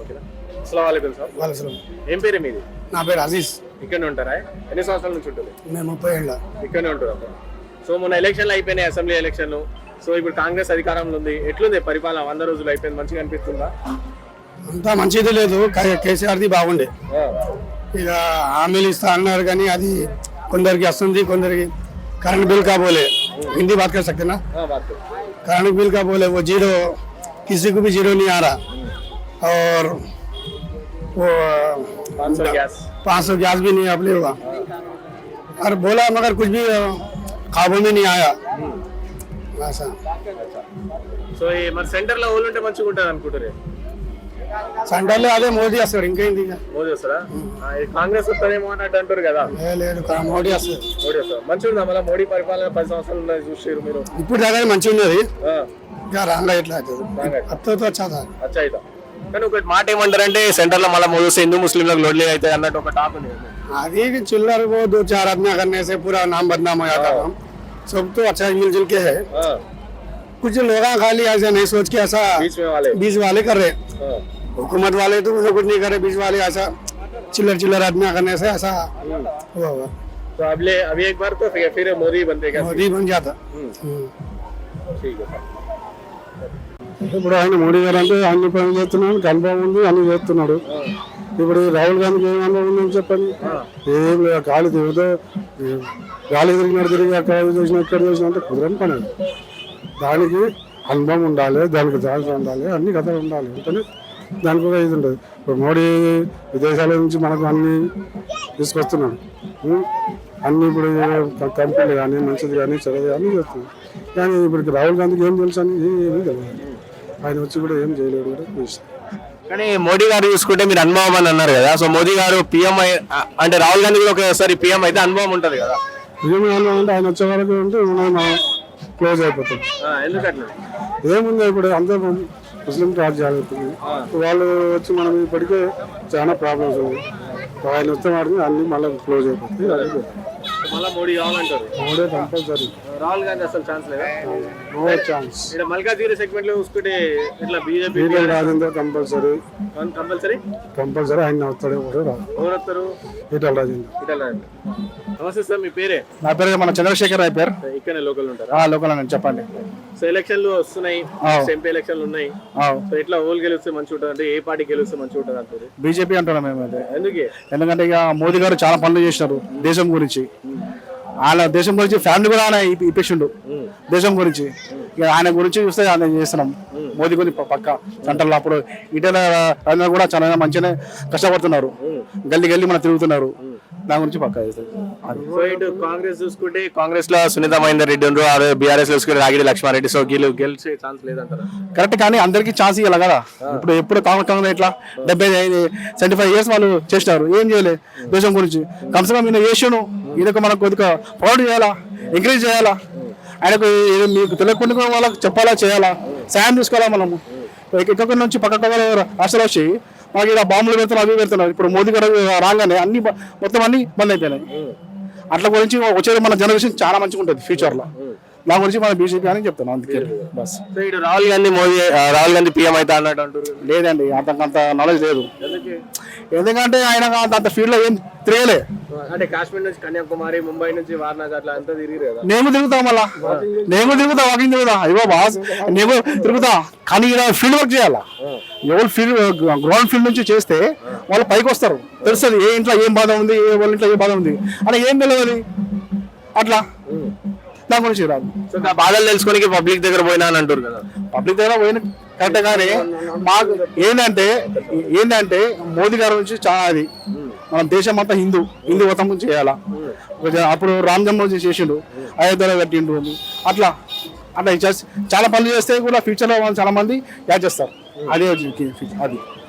ఓకేనా అస్సలం వాలేకుం సార్ వాళ్ళ అసలు ఏం పేరు మీది నా పేరు అజీజ్ ఇక్కడనే ఉంటారా ఎన్ని సంవత్సరాల నుంచి ఉంటుంది మేము ముప్పై ఏళ్ళ ఇక్కడనే ఉంటారు అప్పుడు సో మొన్న ఎలక్షన్లు అయిపోయినాయి అసెంబ్లీ ఎలక్షన్లు సో ఇప్పుడు కాంగ్రెస్ అధికారంలో ఉంది ఎట్లుంది పరిపాలన వంద రోజులు అయిపోయింది మంచిగా అనిపిస్తుందా అంతా మంచిది లేదు కే- కేసీఆర్ది బాగుండే ఇక హామీలు ఇస్తా అన్నారు కానీ అది కొందరికి వస్తుంది కొందరికి करंट बिल का बोले हिंदी बात कर सकते ना బాత్ करंट बिल का बोले वो जीरो किसी को भी जीरो नहीं आ रहा और वो पाँच सौ गैस पाँच सौ गैस भी नहीं अप्लाई हुआ और बोला मगर कुछ भी काबू में नहीं आया ऐसा సో ఈ మరి సెంటర్ లో ఊళ్ళు ఉంటే మంచిగా ఉంటుంది అనుకుంటారు సెంటర్లో అదే మోదీ వస్తాడు ఇంకేంది ఇక మోదీ వస్తారా ఆ, ఈ కాంగ్రెస్ వస్తారేమో అన్నట్టు అంటారు కదా లే- లేదు కా- మోడీ వస్తాడు మోడీ వస్తారు మంచిగా ఉందా మళ్ళీ మోడీ పరిపాలన పది సంవత్సరాలు ఉన్నది చూసారు మీరు ఇప్పుడు దాకా మంచిగా ఉన్నది ఆ, ఇంకా రాంగా ఎట్లా అవుతుంది రాంగా. అత్తతో వచ్చా అచ్చా అయితే కానీ ఒకటి మాట ఏమంటారంటే సెంటర్ లో మళ్ళీ మోదీ వస్తే హిందూ ముస్లింలకు లోడ్లే అవుతాయి అన్నట్టు ఒక టాక్ ఉంది కదా. अभी भी चिल्लर वो दो चार आदमी करने से पूरा नाम बदनाम हो जाता था सब तो अच्छा मिलजुल के है ఆ, कुछ लोग खाली ऐसे नहीं सोच के ऐसा बीच में वाले बीच वाले कर रहे ఆ, हुकूमत वाले तो उन्हें कुछ नहीं करे बीच वाले ऐसा चिल्लर चिल्लर आदमी करने से ऐसा हुआ हुआ तो अगले अभी एक बार तो फिर फिर मोदी बनते क्या मोदी बन जाता ठीक है ఇప్పుడు ఆయన మోడీ గారు అంటే అన్ని పనులు చేస్తున్నాడు అనుభవం ఉంది అన్ని చేస్తున్నాడు. ఇప్పుడు రాహుల్ గాంధీకి ఏం అనుభవం ఉందని చెప్పండి? ఏం లేదు గాలి తిరుగుతో గాలి తిరిగినాడు తిరిగి అక్కడ చూసిన ఎక్కడ చూసిన అంటే కుదరని పని దానికి అనుభవం ఉండాలి దానికి జాగ్రత్త ఉండాలి అన్ని కథలు ఉండాలి. అంటే దానికి ఒక ఇది ఉంటుంది ఇప్పుడు మోడీ విదేశాల నుంచి మనకు అన్ని తీసుకొస్తున్నాడు. అన్ని ఇప్పుడు కంపెనీలు కానీ మంచిది కానీ చెడది కానీ చేస్తుంది కానీ ఇప్పుడు రాహుల్ గాంధీకి ఏం తెలుసు అని? ఏమీ తెలియదు ఆయన వచ్చి కూడా ఏం చేయలేడు కూడా. కానీ మోడీ గారు చూసుకుంటే మీరు అనుభవం అని అన్నారు కదా సో మోదీ గారు పిఎం అంటే రాహుల్ గాంధీ కూడా ఒకసారి పిఎం అయితే అనుభవం ఉంటది కదా. ఏమి అన్నా అంటే ఆయన వచ్చే వరకు ఉంటే క్లోజ్ అయిపోతాం. ఆ, ఎందుకట్లా? ఏముంది ఇప్పుడు అందరూ ముస్లిం రాజ్యాలు అవుతుంది వాళ్ళు వచ్చి మనం ఇప్పటికే చాలా ప్రాబ్లమ్స్ ఉన్నాయి. ఆయన వస్తే వాడికి అన్ని మళ్ళీ క్లోజ్ అయిపోతాయి. అదే మళ్ళీ మోడీ కావాలంటారు. మోడీ కంపల్సరీ. రాహుల్ గాంధీ అసలు ఛాన్స్ లేదా? నో ఛాన్స్ ఇక్కడ మల్కాజ్గిరి సెగ్మెంట్లో చూసుకుంటే ఇట్లా BJP Rajender compulsory. Compulsory? Compulsory ఆయన వస్తాడే కూడా రాదు ఎవరు వస్తారు ఈటల రాజేందర్. ఇటల్ నమస్తే సార్ మీ పేరే? నా పేరు మన చంద్రశేఖర్ రాయ్ పేరు. ఇక్కడనే లోకల్ ఉంటారా? లోకల్ అని చెప్పండి. సో ఎలక్షన్లు వస్తున్నాయి. ఎంపీ ఎలక్షన్లు ఉన్నాయి. సో ఇట్లా ఓల్ గెలిస్తే మంచిగా ఉంటుంది అంటే ఏ పార్టీ గెలిస్తే మంచిగా ఉంటుంది అంటారు? బీజేపీ అంటున్నాం మేమైతే ఎందుకే? ఎందుకంటే ఇక మోదీ గారు చాలా పనులు చేసినారు దేశం గురించి. ఆయన దేశం గురించి ఫ్యామిలీ కూడా ఆయన ఇప్పి- ఇప్పించిండు. దేశం గురించి. ఇక ఆయన గురించి చూస్తే ఆయన చేస్తున్నాం. మోదీ గురించి పక్క. సెంటర్లో అప్పుడు ఇటీవల కూడా చాలా మంచిగానే కష్టపడుతున్నారు. గల్లీ గల్లీ మన తిరుగుతున్నారు. దాని గురించి పక్క చేస్తారు కాంగ్రెస్ చూసుకుంటే కాంగ్రెస్లో సునీత మహేందర్ రెడ్డి ఉన్నారు అదే బీఆర్ఎస్లో చూసుకుంటే రాగిడి లక్ష్మారెడ్డి. సో వీళ్ళు గెలిచే ఛాన్స్ లేదంటారా? కరెక్ట్ కానీ అందరికీ ఛాన్స్ ఇవ్వాలి కదా. ఇప్పుడు ఎప్పుడు కాంగ్రెస్ కాంగ్రెస్ ఇట్లా డెబ్బై సెవెంటీ ఫైవ్ ఇయర్స్ వాళ్ళు చేసినారు. ఏం చేయలే దేశం గురించి. కమ్సే కమ్ ఈయన చేసాను ఈయనకు మనకు కొద్దిగా ప్రౌడ్ చేయాలా? ఎంకరేజ్ చేయాలా? ఆయనకు మీకు తెలియకుండా కూడా వాళ్ళకి చెప్పాలా చేయాలా? సాయం తీసుకోవాలా మనము? ఎక్కడి నుంచి పక్కన రాష్ట్రాలు వచ్చి మాకు ఇక్కడ బాంబులు పెడుతున్నారు అవి పెడుతున్నారు ఇప్పుడు మోదీ గారు రాగానే అన్ని మొత్తం అన్ని బంద్ అయిపోయినాయి. అట్లా గురించి వచ్చేది మన జనరేషన్ చాలా మంచిగా ఉంటుంది ఫ్యూచర్లో దాని గురించి మన బీజేపీ అని చెప్తున్నాను అందుకే. బస్. రాహుల్ గాంధీ మోదీ రాహుల్ గాంధీ పీఎం అయితే అన్నట్టు అంటారు లేదండి అంత అంత నాలెడ్జ్ లేదు. ఎందుకే? ఎందుకంటే ఆయన అంత అంత ఫీల్డ్లో ఏం తిరగలే అంటే కాశ్మీర్ నుంచి కన్యాకుమారి ముంబై నుంచి వారణాసి అట్లా అంతా తిరిగి నేను తిరుగుతా మళ్ళా. నేను తిరుగుతా వాకింగ్ తిరుగుతా. అయ్యో బాస్ నేను తిరుగుతా. కానీ ఇక్కడ ఫీల్డ్ వర్క్ చేయాలా? ఎవరు ఫీల్డ్ గ్రౌండ్ ఫీల్డ్ నుంచి చేస్తే వాళ్ళు పైకి వస్తారు. తెలుస్తుంది ఏ ఇంట్లో ఏం బాధ ఉంది ఏ వాళ్ళ ఇంట్లో ఏ బాధ ఉంది. అలా ఏం తెలియదు అట్లా. దాని గురించి రాదు. సో ఆ బాధలు తెలుసుకోనికి పబ్లిక్ దగ్గర పోయినా అని అంటారు కదా. పబ్లిక్ దగ్గర పోయిన కరెక్ట్ కానీ మాకు ఏంటంటే ఏంటంటే మోదీ గారి నుంచి చాలా అది మన దేశం అంతా హిందూ హిందూ వతం చేయాలా? అప్పుడు రామ్ జన్మభూమి చేసిండు అయోధ్యలో కట్టిండు అట్లా అట్లా చాలా పనులు చేస్తే కూడా ఫ్యూచర్లో వాళ్ళు చాలా మంది యాడ్ చేస్తారు. అదే అది.